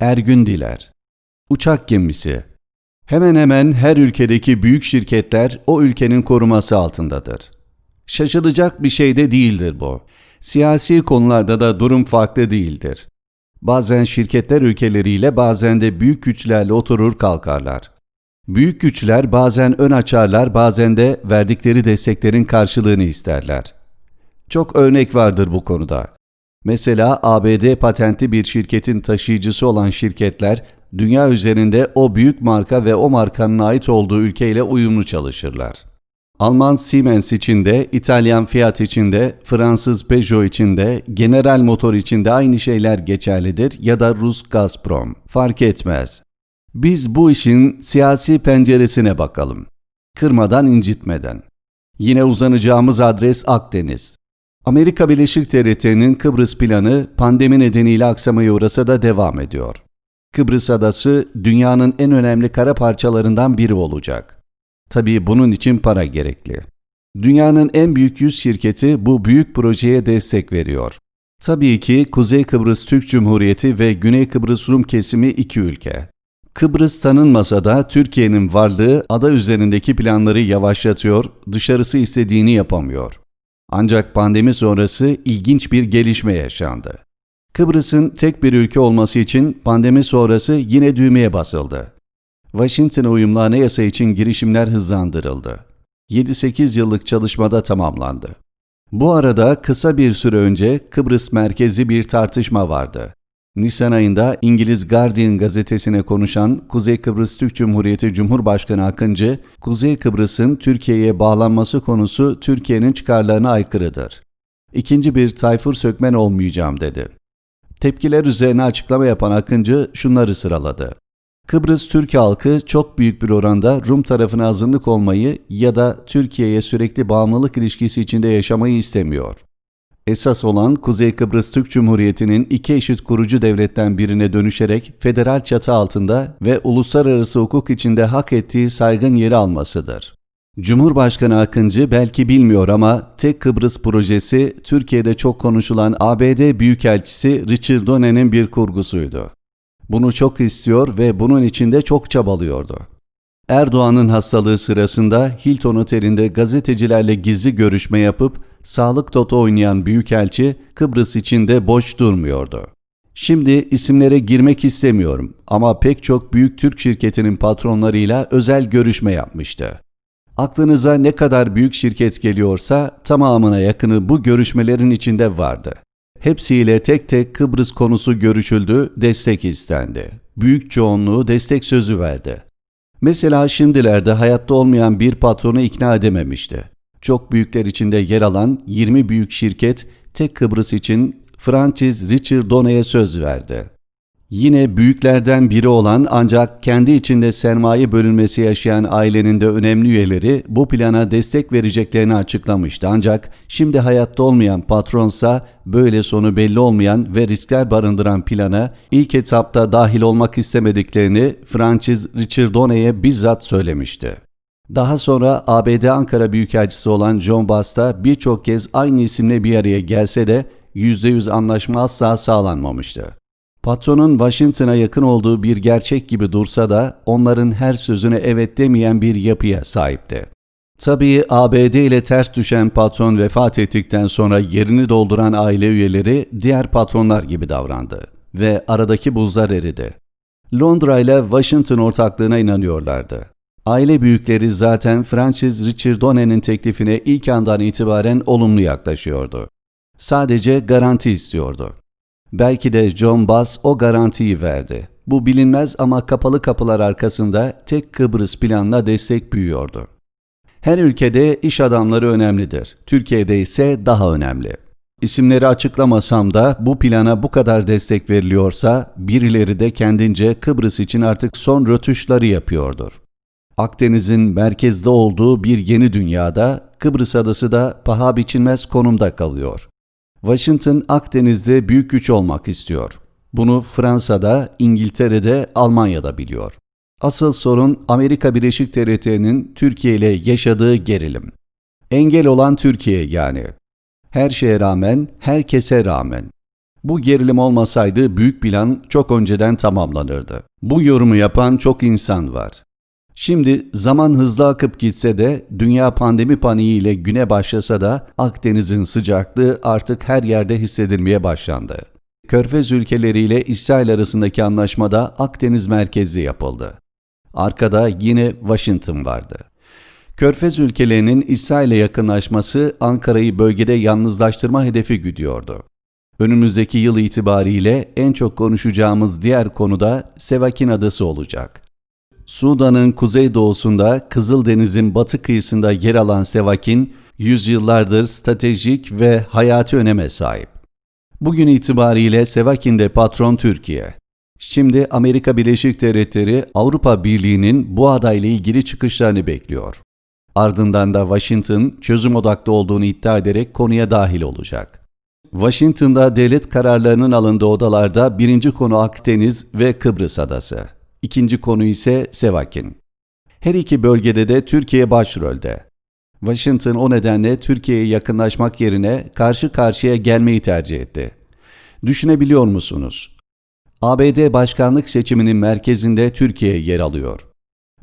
Ergün Diler Uçak gemisi Hemen hemen her ülkedeki büyük şirketler o ülkenin koruması altındadır. Şaşılacak bir şey de değildir bu. Siyasi konularda da durum farklı değildir. Bazen şirketler ülkeleriyle bazen de büyük güçlerle oturur kalkarlar. Büyük güçler bazen ön açarlar bazen de verdikleri desteklerin karşılığını isterler. Çok örnek vardır bu konuda. Mesela ABD patentli bir şirketin taşıyıcısı olan şirketler dünya üzerinde o büyük marka ve o markanın ait olduğu ülkeyle uyumlu çalışırlar. Alman Siemens için de, İtalyan Fiat için de, Fransız Peugeot için de, General Motor için de aynı şeyler geçerlidir ya da Rus Gazprom. Fark etmez. Biz bu işin siyasi penceresine bakalım. Kırmadan incitmeden. Yine uzanacağımız adres Akdeniz. Amerika Birleşik Devletleri'nin Kıbrıs planı pandemi nedeniyle aksamaya uğrasa da devam ediyor. Kıbrıs adası dünyanın en önemli kara parçalarından biri olacak. Tabii bunun için para gerekli. Dünyanın en büyük 100 şirketi bu büyük projeye destek veriyor. Tabii ki Kuzey Kıbrıs Türk Cumhuriyeti ve Güney Kıbrıs Rum kesimi iki ülke. Kıbrıs tanınmasa da Türkiye'nin varlığı ada üzerindeki planları yavaşlatıyor, dışarısı istediğini yapamıyor. Ancak pandemi sonrası ilginç bir gelişme yaşandı. Kıbrıs'ın tek bir ülke olması için pandemi sonrası yine düğmeye basıldı. Washington uyumlu anayasa için girişimler hızlandırıldı. 7-8 yıllık çalışmada tamamlandı. Bu arada kısa bir süre önce Kıbrıs merkezi bir tartışma vardı. Nisan ayında İngiliz Guardian gazetesine konuşan Kuzey Kıbrıs Türk Cumhuriyeti Cumhurbaşkanı Akıncı, Kuzey Kıbrıs'ın Türkiye'ye bağlanması konusu Türkiye'nin çıkarlarına aykırıdır. İkinci bir Tayfur Sökmen olmayacağım dedi. Tepkiler üzerine açıklama yapan Akıncı şunları sıraladı. Kıbrıs Türk halkı çok büyük bir oranda Rum tarafına hazırlık olmayı ya da Türkiye'ye sürekli bağımlılık ilişkisi içinde yaşamayı istemiyor. Esas olan Kuzey Kıbrıs Türk Cumhuriyeti'nin iki eşit kurucu devletten birine dönüşerek federal çatı altında ve uluslararası hukuk içinde hak ettiği saygın yeri almasıdır. Cumhurbaşkanı Akıncı belki bilmiyor ama Tek Kıbrıs projesi Türkiye'de çok konuşulan ABD Büyükelçisi Richard Donner'in bir kurgusuydu. Bunu çok istiyor ve bunun içinde çok çabalıyordu. Erdoğan'ın hastalığı sırasında Hilton Oteli'nde gazetecilerle gizli görüşme yapıp sağlık toto oynayan büyükelçi Kıbrıs için de boş durmuyordu. Şimdi isimlere girmek istemiyorum ama pek çok büyük Türk şirketinin patronlarıyla özel görüşme yapmıştı. Aklınıza ne kadar büyük şirket geliyorsa tamamına yakını bu görüşmelerin içinde vardı. Hepsiyle tek tek Kıbrıs konusu görüşüldü, destek istendi. Büyük çoğunluğu destek sözü verdi. Mesela şimdilerde hayatta olmayan bir patronu ikna edememişti. Çok büyükler içinde yer alan 20 büyük şirket tek Kıbrıs için Francis Richard Donne'ye söz verdi. Yine büyüklerden biri olan ancak kendi içinde sermaye bölünmesi yaşayan ailenin de önemli üyeleri bu plana destek vereceklerini açıklamıştı. Ancak şimdi hayatta olmayan patronsa böyle sonu belli olmayan ve riskler barındıran plana ilk etapta dahil olmak istemediklerini Francis Richard Donne'ye bizzat söylemişti. Daha sonra ABD Ankara Büyükelçisi olan John Bass da birçok kez aynı isimle bir araya gelse de %100 anlaşma asla sağlanmamıştı. Patronun Washington'a yakın olduğu bir gerçek gibi dursa da onların her sözüne evet demeyen bir yapıya sahipti. Tabii ABD ile ters düşen patron vefat ettikten sonra yerini dolduran aile üyeleri diğer patronlar gibi davrandı ve aradaki buzlar eridi. Londra ile Washington ortaklığına inanıyorlardı. Aile büyükleri zaten Francis Richard Donner'in teklifine ilk andan itibaren olumlu yaklaşıyordu. Sadece garanti istiyordu. Belki de John Bass o garantiyi verdi. Bu bilinmez ama kapalı kapılar arkasında tek Kıbrıs planına destek büyüyordu. Her ülkede iş adamları önemlidir. Türkiye'de ise daha önemli. İsimleri açıklamasam da bu plana bu kadar destek veriliyorsa birileri de kendince Kıbrıs için artık son rötuşları yapıyordur. Akdeniz'in merkezde olduğu bir yeni dünyada Kıbrıs adası da paha biçilmez konumda kalıyor. Washington Akdeniz'de büyük güç olmak istiyor. Bunu Fransa'da, İngiltere'de, Almanya'da biliyor. Asıl sorun Amerika Birleşik Devletleri'nin Türkiye ile yaşadığı gerilim. Engel olan Türkiye yani. Her şeye rağmen, herkese rağmen. Bu gerilim olmasaydı büyük plan çok önceden tamamlanırdı. Bu yorumu yapan çok insan var. Şimdi zaman hızlı akıp gitse de dünya pandemi paniğiyle güne başlasa da Akdeniz'in sıcaklığı artık her yerde hissedilmeye başlandı. Körfez ülkeleriyle İsrail arasındaki anlaşmada Akdeniz merkezli yapıldı. Arkada yine Washington vardı. Körfez ülkelerinin İsrail'e yakınlaşması Ankara'yı bölgede yalnızlaştırma hedefi güdüyordu. Önümüzdeki yıl itibariyle en çok konuşacağımız diğer konu da Sevakin Adası olacak. Sudan'ın kuzeydoğusunda Kızıldeniz'in batı kıyısında yer alan Sevakin, yüzyıllardır stratejik ve hayati öneme sahip. Bugün itibariyle Sevakin'de patron Türkiye. Şimdi Amerika Birleşik Devletleri Avrupa Birliği'nin bu adayla ilgili çıkışlarını bekliyor. Ardından da Washington çözüm odaklı olduğunu iddia ederek konuya dahil olacak. Washington'da devlet kararlarının alındığı odalarda birinci konu Akdeniz ve Kıbrıs Adası. İkinci konu ise Sevakin. Her iki bölgede de Türkiye başrolde. Washington o nedenle Türkiye'ye yakınlaşmak yerine karşı karşıya gelmeyi tercih etti. Düşünebiliyor musunuz? ABD başkanlık seçiminin merkezinde Türkiye yer alıyor.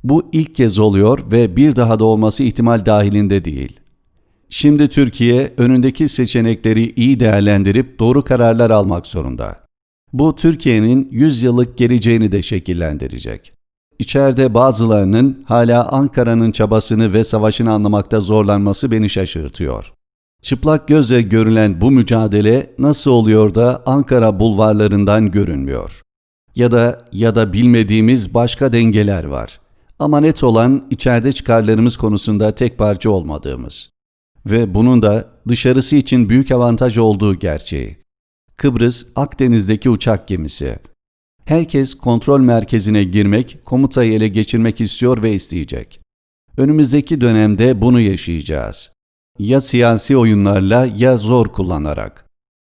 Bu ilk kez oluyor ve bir daha da olması ihtimal dahilinde değil. Şimdi Türkiye önündeki seçenekleri iyi değerlendirip doğru kararlar almak zorunda. Bu Türkiye'nin 100 yıllık geleceğini de şekillendirecek. İçeride bazılarının hala Ankara'nın çabasını ve savaşını anlamakta zorlanması beni şaşırtıyor. Çıplak gözle görülen bu mücadele nasıl oluyor da Ankara bulvarlarından görünmüyor? Ya da ya da bilmediğimiz başka dengeler var. Ama net olan içeride çıkarlarımız konusunda tek parça olmadığımız. Ve bunun da dışarısı için büyük avantaj olduğu gerçeği. Kıbrıs, Akdeniz'deki uçak gemisi. Herkes kontrol merkezine girmek, komutayı ele geçirmek istiyor ve isteyecek. Önümüzdeki dönemde bunu yaşayacağız. Ya siyasi oyunlarla ya zor kullanarak.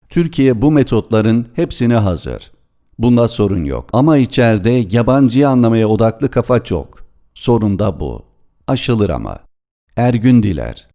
Türkiye bu metotların hepsine hazır. Bunda sorun yok. Ama içeride yabancıyı anlamaya odaklı kafa çok. Sorun da bu. Aşılır ama. Ergün Diler